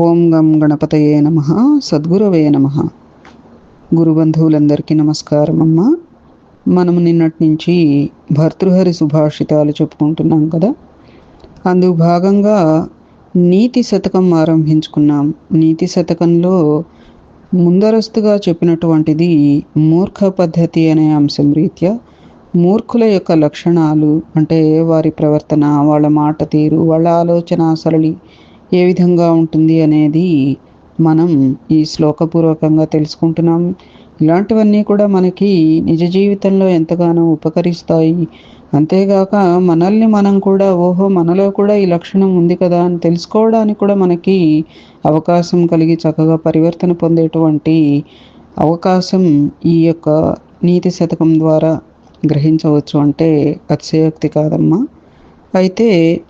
ఓం గం గణపతయే నమ. సద్గురవే నమ. గురుబంధువులందరికీ నమస్కారం అమ్మ మనం నిన్నటి నుంచి భర్తృహరి సుభాషితాలు చెప్పుకుంటున్నాం కదా. అందుకు భాగంగా నీతి శతకం ఆరంభించుకున్నాం. నీతి శతకంలో ముందరస్తుగా చెప్పినటువంటిది మూర్ఖ పద్ధతి అనే అంశం రీత్యా మూర్ఖుల యొక్క లక్షణాలు అంటే వారి ప్రవర్తన వాళ్ళ మాట తీరు వాళ్ళ ఆలోచన సరళి ఏ విధంగా ఉంటుంది అనేది మనం ఈ శ్లోకపూర్వకంగా తెలుసుకుంటున్నాం. ఇలాంటివన్నీ కూడా మనకి నిజ జీవితంలో ఎంతగానో ఉపకరిస్తాయి. అంతేగాక మనల్ని మనం కూడా ఓహో మనలో కూడా ఈ లక్షణం ఉంది కదా అని తెలుసుకోవడానికి కూడా మనకి అవకాశం కలిగి చక్కగా పరివర్తన పొందేటువంటి అవకాశం ఈ యొక్క నీతి శతకం ద్వారా గ్రహించవచ్చు అంటే అతిశయోక్తి కాదమ్మా. అయితే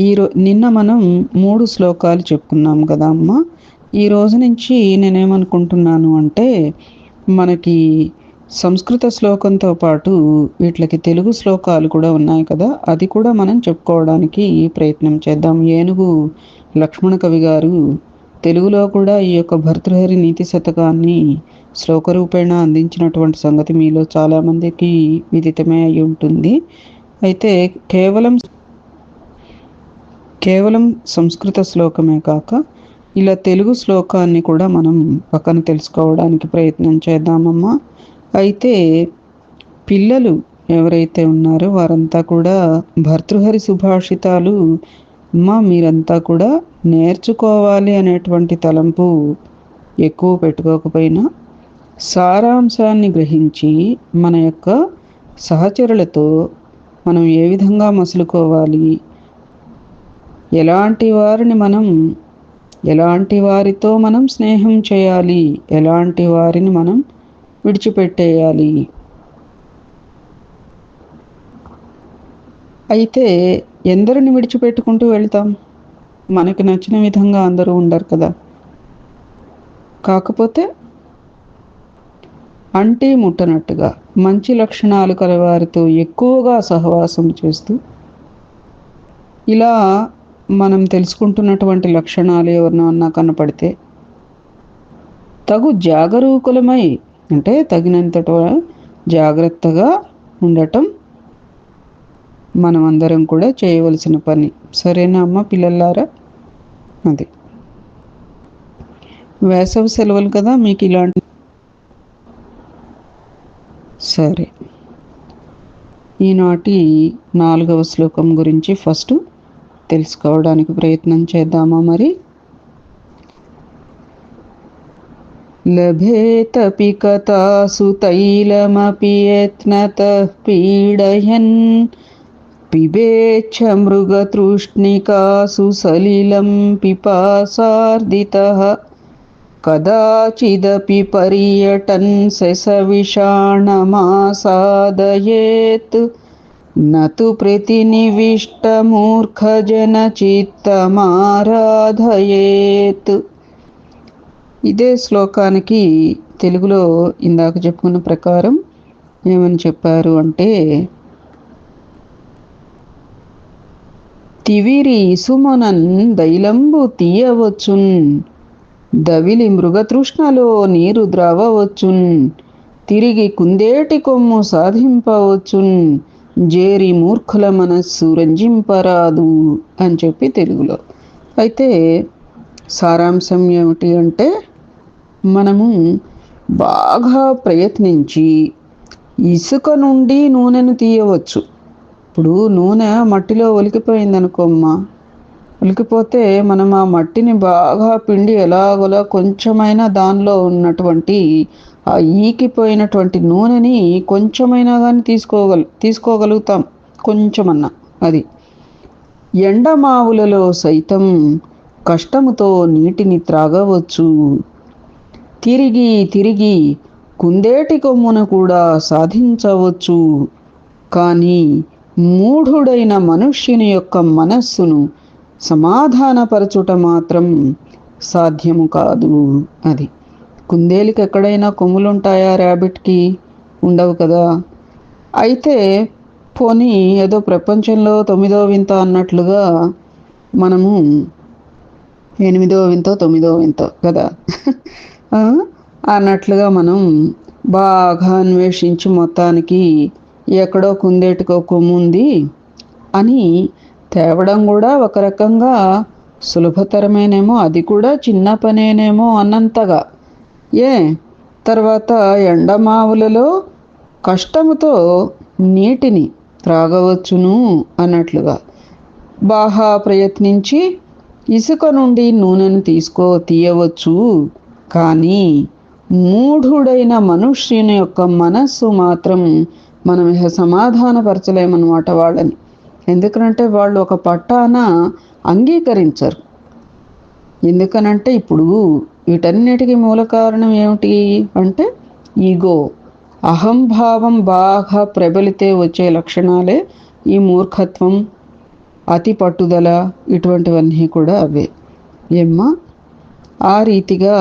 ఈరో నిన్న మనం మూడు శ్లోకాలు చెప్పుకున్నాం కదా అమ్మ. ఈ రోజు నుంచి నేనేమనుకుంటున్నాను అంటే మనకి సంస్కృత శ్లోకంతో పాటు వీటికి తెలుగు శ్లోకాలు కూడా ఉన్నాయి కదా. అది కూడా మనం చెప్పుకోవడానికి ప్రయత్నం చేద్దాం. ఏనుగు లక్ష్మణ కవి గారు తెలుగులో కూడా ఈ యొక్క భర్తృహరి నీతి శతకాన్ని శ్లోకరూపేణ అందించినటువంటి సంగతి మీలో చాలామందికి విదితమే అయి ఉంటుంది. అయితే కేవలం కేవలం సంస్కృత శ్లోకమే కాక ఇలా తెలుగు శ్లోకాన్ని కూడా మనం పక్కన తెలుసుకోవడానికి ప్రయత్నం చేద్దామమ్మా. అయితే పిల్లలు ఎవరైతే ఉన్నారో వారంతా కూడా భర్తృహరి సుభాషితాలు అమ్మా మీరంతా కూడా నేర్చుకోవాలి అనేటువంటి తలంపు ఎక్కువ పెట్టుకోకపోయినా సారాంశాన్ని గ్రహించి మన యొక్క సహచరులతో మనం ఏ విధంగా మసులుకోవాలి ఎలాంటి వారిని మనం ఎలాంటి వారితో మనం స్నేహం చేయాలి? ఎలాంటి వారిని మనం విడిచిపెట్టేయాలి? అయితే ఎందరిని విడిచిపెట్టుకుంటూ వెళ్తాం? మనకి నచ్చిన విధంగా అందరూ ఉండరు కదా. కాకపోతే అంటి ముట్టనట్టుగా మంచి లక్షణాలు కలవారితో ఎక్కువగా సహవాసం చేస్తూ ఇలా మనం తెలుసుకుంటున్నటువంటి లక్షణాలు ఎవరినన్నా కనపడితే తగు జాగరూకులమై అంటే తగినంతట జాగ్రత్తగా ఉండటం మనం అందరం కూడా చేయవలసిన పని. సరేనా అమ్మ పిల్లలారా? అది. వేసవి సెలవులు కదా మీకు ఇలాంటి సరే. ఈనాటి నాలుగవ శ్లోకం గురించి ఫస్ట్ తెలుసుకోవడానికి ప్రయత్నం చేద్దామా మరి? లభేతపి కథాసు తైలమపి యత్నత పీడయన్ పిబేచ్ఛ మృగతృష్ణికాసు సలిలం పిపాసార్దితः కదాచిదపి పర్యటన్ శశవిషాణమాసాదయేత్ నతు ప్రతినివిష్టమూర్ఖజనచిత్తమారాధయేత్ ఇదే శ్లోకానికి తెలుగులో ఇందాక చెప్పుకున్న ప్రకారం ఏమని చెప్పారు అంటే తివిరి ఇసుమనన్ దైలంబు తీయవచ్చున్ దవిలి మృగతృష్ణలో నీరు ద్రవవచ్చున్ తిరిగి కుందేటి కొమ్ము సాధింపవచ్చున్ జేరి మూర్ఖుల మనస్సు రంజింపరాదు అని చెప్పి తెలుగులో. అయితే సారాంశం ఏమిటి అంటే మనము బాగా ప్రయత్నించి ఇసుక నుండి నూనెను తీయవచ్చు. ఇప్పుడు నూనె మట్టిలో ఒలికిపోయింది అనుకోమ్మా ఒలికిపోతే మనం ఆ మట్టిని బాగా పిండి ఎలాగోలా కొంచెమైనా దానిలో ఉన్నటువంటి ఆ ఈకిపోయినటువంటి నూనెని కొంచెమైనా కానీ తీసుకోగల తీసుకోగలుగుతాం. కొంచెమన్నా అది. ఎండమావులలో సైతం కష్టముతో నీటిని త్రాగవచ్చు. తిరిగి తిరిగి కుందేటి కొమ్మున కూడా సాధించవచ్చు. కానీ మూఢుడైన మనుష్యుని యొక్క మనస్సును సమాధానపరచుట మాత్రం సాధ్యము కాదు. అది. కుందేలుకి ఎక్కడైనా కొమ్ములుంటాయా ర్యాబిట్కి? ఉండవు కదా. అయితే పోనీ ఏదో ప్రపంచంలో తొమ్మిదో వింత అన్నట్లుగా మనము ఎనిమిదో వింత తొమ్మిదో వింత కదా. అన్నట్లుగా మనం బాగా అన్వేషించి మొత్తానికి ఎక్కడో కుందేటికో కొమ్ముంది అని తేవడం కూడా ఒక రకంగా సులభతరమేనేమో అది కూడా చిన్న పనేనేమో అన్నంతగా. ఏ? తర్వాత ఎండమావులలో కష్టముతో నీటిని త్రాగవచ్చును అన్నట్లుగా. బాగా ప్రయత్నించి ఇసుక నుండి నూనెను తీసుకో తీయవచ్చు. కానీ మూఢుడైన మనుష్యుని యొక్క మనస్సు మాత్రం మనం ఇహ సమాధానపరచలేమన్నమాట వాళ్ళని. ఎందుకంటే వాళ్ళు ఒక పట్టాన అంగీకరించరు. ఎందుకనంటే ఇప్పుడు వీటన్నిటికీ మూల కారణం ఏమిటి అంటే ఈగో. అహంభావం బాగా ప్రబలితే వచ్చే లక్షణాలే ఈ మూర్ఖత్వం అతి పట్టుదల ఇటువంటివన్నీ కూడా అవే. ఏమ్మా? ఆ రీతిగా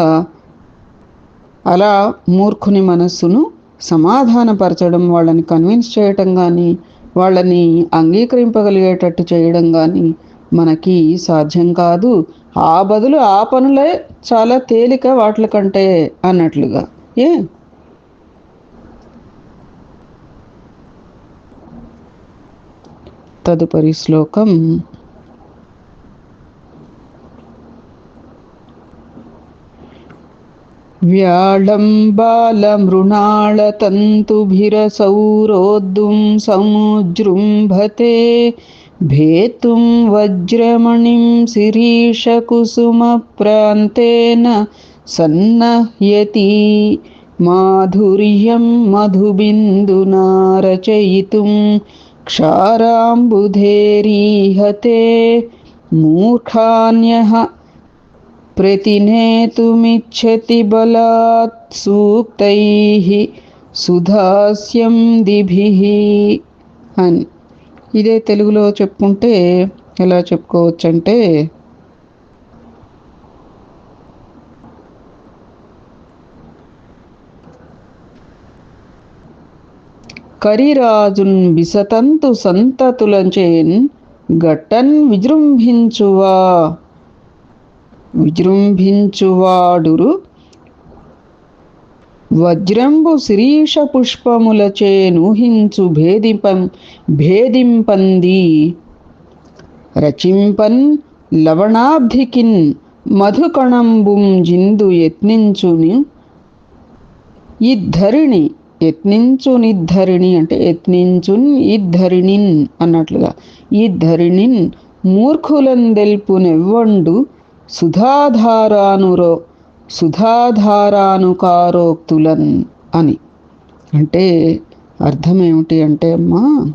అలా మూర్ఖుని మనస్సును సమాధానపరచడం వాళ్ళని కన్విన్స్ చేయటం కానీ వాళ్ళని అంగీకరింపగలిగేటట్టు చేయడం కానీ మనకి సాధ్యం కాదు. ఆ బదులు ఆ పనులే చాలా తేలిక వాటి కంటే అన్నట్లుగా. ఏ? తదుపరి శ్లోకం. వ్యాళం समुजृम्भते भेतुं वज्रमणिं शिरीषकुसुमप्रान्तेन सन्नह्यति माधुर्यं मधुबिन्दुना रचयितुं क्षाराम्बुधेरीहते मूर्खान्यः प्रतिनेतुमिच्छति बलात् सूक्तैः सुधास्यं दिभिः। अन् ఇదే తెలుగులో చెప్పుకుంటే ఎలా చెప్పుకోవచ్చంటే కరిరాజున్ బిసతంతు సంతతులంచేన్ గట్టన్ విజృంభించువా విజృంభించువాడురు వజ్రంబు శిరీష పుష్పములచే నూహించు భేదిపం భేదింపంది. రచింపన్ లవణాబ్ధికిన్ మధుకణంబుం జిందు యత్నించుని ఇద్ధరిణి యత్నించు నిద్ధరిణి అంటే యత్నించున్ ఇద్ధరిణిన్ అన్నట్లుగా. ఈ ధరిణిన్ మూర్ఖులందెల్పునెవ్వండు సుధాధారానురో సుధాధారానుకారోక్తులన్ అని. అంటే అర్థం ఏమిటి అంటే అమ్మా?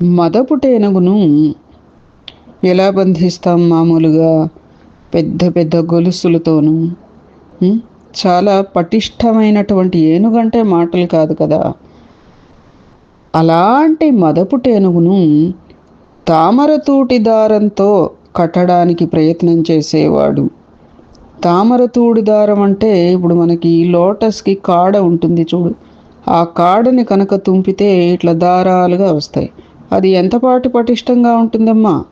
మదపుటేనగును ఎలా బంధిస్తాం మామూలుగా పెద్ద పెద్ద గొలుసులతోనూ? చాలా పటిష్టమైనటువంటి ఏనుగంటే మాటలు కాదు కదా. అలాంటి మదపుటేనుగును తామరతూటి దారంతో కట్టడానికి ప్రయత్నం చేసేవాడు. తామరతూడి దారం అంటే ఇప్పుడు మనకి లోటస్కి కాడ ఉంటుంది చూడు. ఆ కాడని కనుక తుంపితే ఇట్లా దారాలుగా వస్తాయి. అది ఎంతపాటి పటిష్టంగా ఉంటుందమ్మా?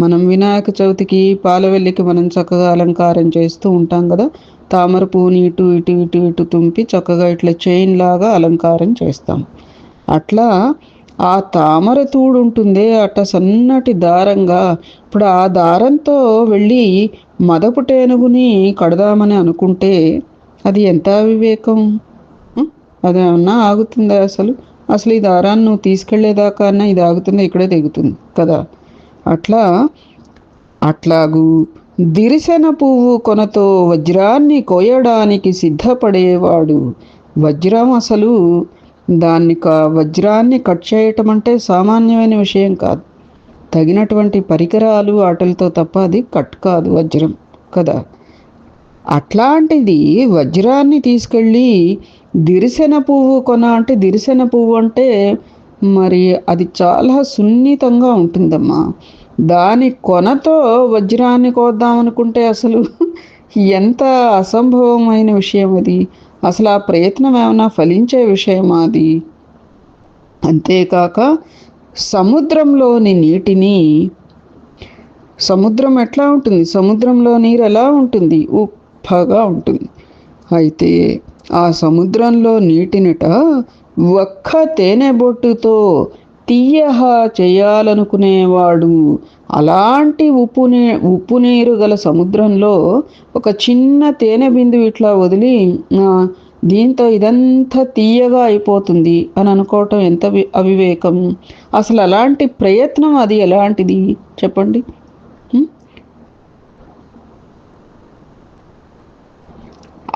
మనం వినాయక చవితికి పాలవెల్లికి మనం చక్కగా అలంకారం చేస్తూ ఉంటాం కదా. తామర పూని ఇటు ఇటు ఇటు ఇటు తుంపి చక్కగా ఇట్లా చైన్ లాగా అలంకారం చేస్తాం. అట్లా ఆ తామర తూడు ఉంటుందే అట్ట సన్నటి దారంగా. ఇప్పుడు ఆ దారంతో వెళ్ళి మదపుటేనుగుని కడదామని అనుకుంటే అది ఎంత వివేకం అది అదేమన్నా ఆగుతుందా అసలు? అసలు ఈ దారాన్ని నువ్వు తీసుకెళ్ళేదాకా అన్నా ఇది ఆగుతుంది? ఇక్కడే తెగుతుంది కదా. అట్లా అట్లాగూ దిరిసెన పువ్వు కొనతో వజ్రాన్ని కోయడానికి సిద్ధపడేవాడు వజ్రం అసలు దాన్ని కా వజ్రాన్ని కట్ చేయటం అంటే సామాన్యమైన విషయం కాదు. తగినటువంటి పరికరాలు ఆటలతో తప్ప అది కట్ కాదు వజ్రం కదా? అట్లాంటిది వజ్రాన్ని తీసుకెళ్ళి దిరిసెన పువ్వు కొన అంటే దిరిసెన పువ్వు అంటే మరి అది చాలా సున్నితంగా ఉంటుందమ్మా. దాని కొనతో వజ్రాన్ని కోద్దామనుకుంటే అసలు ఎంత అసంభవమైన విషయం అది. అసలు ఆ ప్రయత్నం ఏమైనా ఫలించే విషయమా అది? అంతేకాక సముద్రంలోని నీటిని సముద్రం ఎట్లా ఉంటుంది? సముద్రంలో నీరు ఎలా ఉంటుంది? ఉప్పగా ఉంటుంది. అయితే ఆ సముద్రంలో నీటినిట ఒక్క తేనె బొట్టుతో తీయహ చేయాలనుకునేవాడు. అలాంటి ఉప్పు నీ ఉప్పు నీరు గల సముద్రంలో ఒక చిన్న తేనె బిందు ఇట్లా వదిలి దీంతో ఇదంతా తీయగా అయిపోతుంది అని అనుకోవటం ఎంత అవివేకం. అసలు అలాంటి ప్రయత్నం అది ఎలాంటిది? చెప్పండి.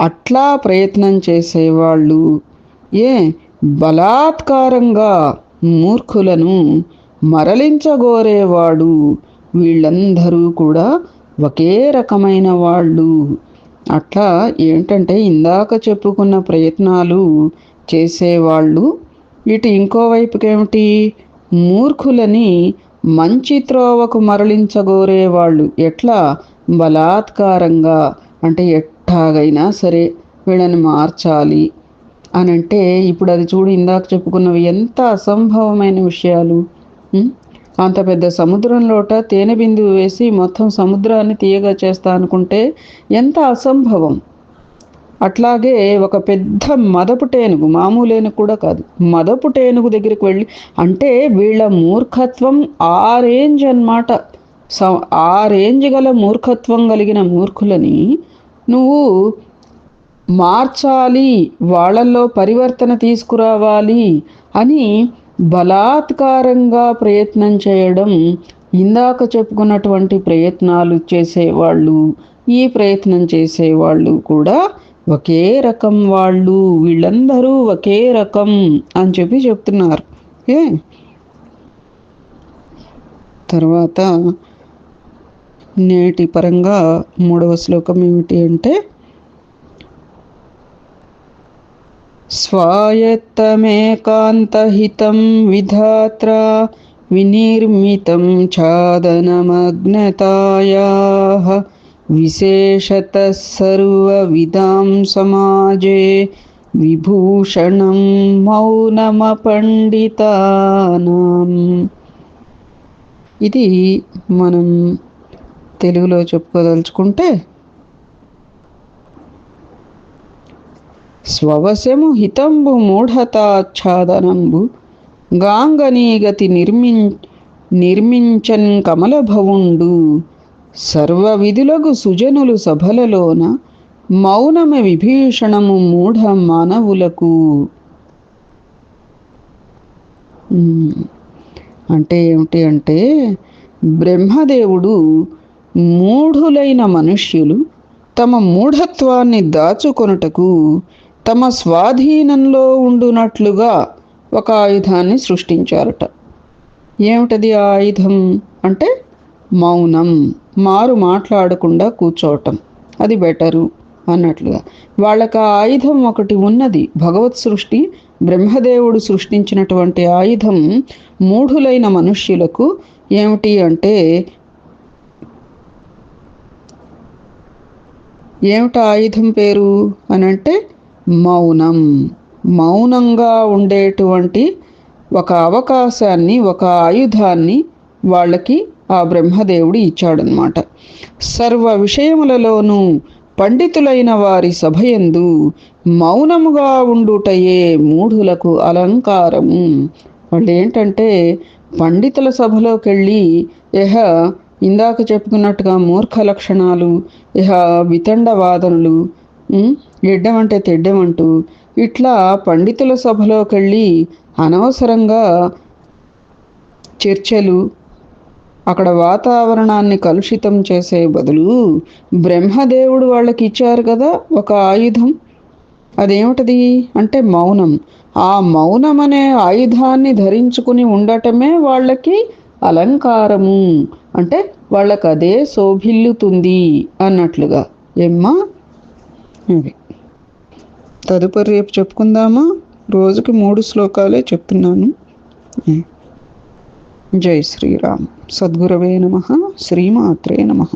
అట్లా ప్రయత్నం చేసేవాళ్ళు. ఏ బలాత్కారంగా మూర్ఖులను మరలించగోరేవాడు. వీళ్ళందరూ కూడా ఒకే రకమైన వాళ్ళు. అట్లా ఏంటంటే ఇందాక చెప్పుకున్న ప్రయత్నాలు చేసేవాళ్ళు. ఇటు ఇంకోవైపుకేమిటి మూర్ఖులని మంచి త్రోవకు మరలించగోరేవాళ్ళు. ఎట్లా? బలాత్కారంగా. అంటే ఎట్టాగైనా సరే వీళ్ళని మార్చాలి. అని అంటే ఇప్పుడు అది చూడు ఇందాక చెప్పుకున్నవి ఎంత అసంభవమైన విషయాలు. అంత పెద్ద సముద్రంలోట తేనె బిందువు వేసి మొత్తం సముద్రాన్ని తీయగా చేస్తా అనుకుంటే ఎంత అసంభవం. అట్లాగే ఒక పెద్ద మదపు టేనుగు మామూలు ఏనుగు కూడా కాదు. మదపు టేనుగు దగ్గరికి వెళ్ళి అంటే వీళ్ళ మూర్ఖత్వం ఆ రేంజ్ అన్నమాట. స- ఆ రేంజ్ గల మూర్ఖత్వం కలిగిన మూర్ఖులని నువ్వు మార్చాలి వాళ్ళల్లో పరివర్తన తీసుకురావాలి అని బలాత్కారంగా ప్రయత్నం చేయడం ఇందాక చెప్పుకున్నటువంటి ప్రయత్నాలు చేసేవాళ్ళు ఈ ప్రయత్నం చేసేవాళ్ళు కూడా ఒకే రకం వాళ్ళు వీళ్ళందరూ ఒకే రకం అని చెప్పి చెప్తున్నారు. ఏ? తర్వాత నేటి పరంగా మూడవ శ్లోకం ఏమిటి అంటే स्वायत्तमेकान्तहितं विधात्रा विनिर्मितं छादनमग्नतायाः विशेषतः सर्वविदां समाजे విభూషణం మౌనమపండితానాం ఇది మనం తెలుగులో చెప్పుకోదలుచుకుంటే స్వవశము హితంబు మూఢతాచ్ఛాదనంబు గాంగనీగతి నిర్మిం నిర్మించన్ కమలభవుండు. సర్వ విధులకు సుజనులు సభలలోన మౌనమ విభీషణము మూఢ మానవులకు. అంటే ఏమిటి అంటే బ్రహ్మదేవుడు మూఢులైన మనుష్యులు తమ మూఢత్వాన్ని దాచుకొనుటకు తమ స్వాధీనంలో ఉండునట్లుగా ఒక ఆయుధాన్ని సృష్టించారట. ఏమిటది ఆ ఆయుధం? అంటే మౌనం మారు మాట్లాడకుండా కూర్చోవటం. అది బెటరు అన్నట్లుగా. వాళ్ళకి ఆ ఆయుధం ఒకటి ఉన్నది. భగవత్ సృష్టి బ్రహ్మదేవుడు సృష్టించినటువంటి ఆయుధం మూఢులైన మనుష్యులకు ఏమిటి అంటే ఏమిటి ఆయుధం పేరు? అని అంటే మౌనం. మౌనంగా ఉండేటువంటి ఒక అవకాశాన్ని ఒక ఆయుధాన్ని వాళ్ళకి ఆ బ్రహ్మదేవుడు ఇచ్చాడనమాట సర్వ విషయములలోనూ పండితులైన వారి సభయందు మౌనముగా ఉండుటయే మూఢులకు అలంకారము. వాళ్ళు ఏంటంటే పండితుల సభలోకి వెళ్ళి ఇహ ఇందాక చెప్పుకున్నట్టుగా మూర్ఖ లక్షణాలు ఇహ వితండ వాదనలు ఎడ్డమంటే తెడ్డమంటూ ఇట్లా పండితుల సభలోకి వెళ్ళి అనవసరంగా చర్చలు అక్కడ వాతావరణాన్ని కలుషితం చేసే బదులు బ్రహ్మదేవుడు వాళ్ళకి ఇచ్చారు కదా ఒక ఆయుధం. అదేమిటది అంటే మౌనం. ఆ మౌనం అనే ఆయుధాన్ని ధరించుకుని ఉండటమే వాళ్ళకి అలంకారము. అంటే వాళ్ళకి అదే శోభిల్లుతుంది అన్నట్లుగా. ఏమ్మా? అది తదుపరి రేపు చెప్పుకుందామా? రోజుకి మూడు శ్లోకాలే చెప్తున్నాను. జై శ్రీరామ్. సద్గురవే నమ. శ్రీమాత్రే నమః.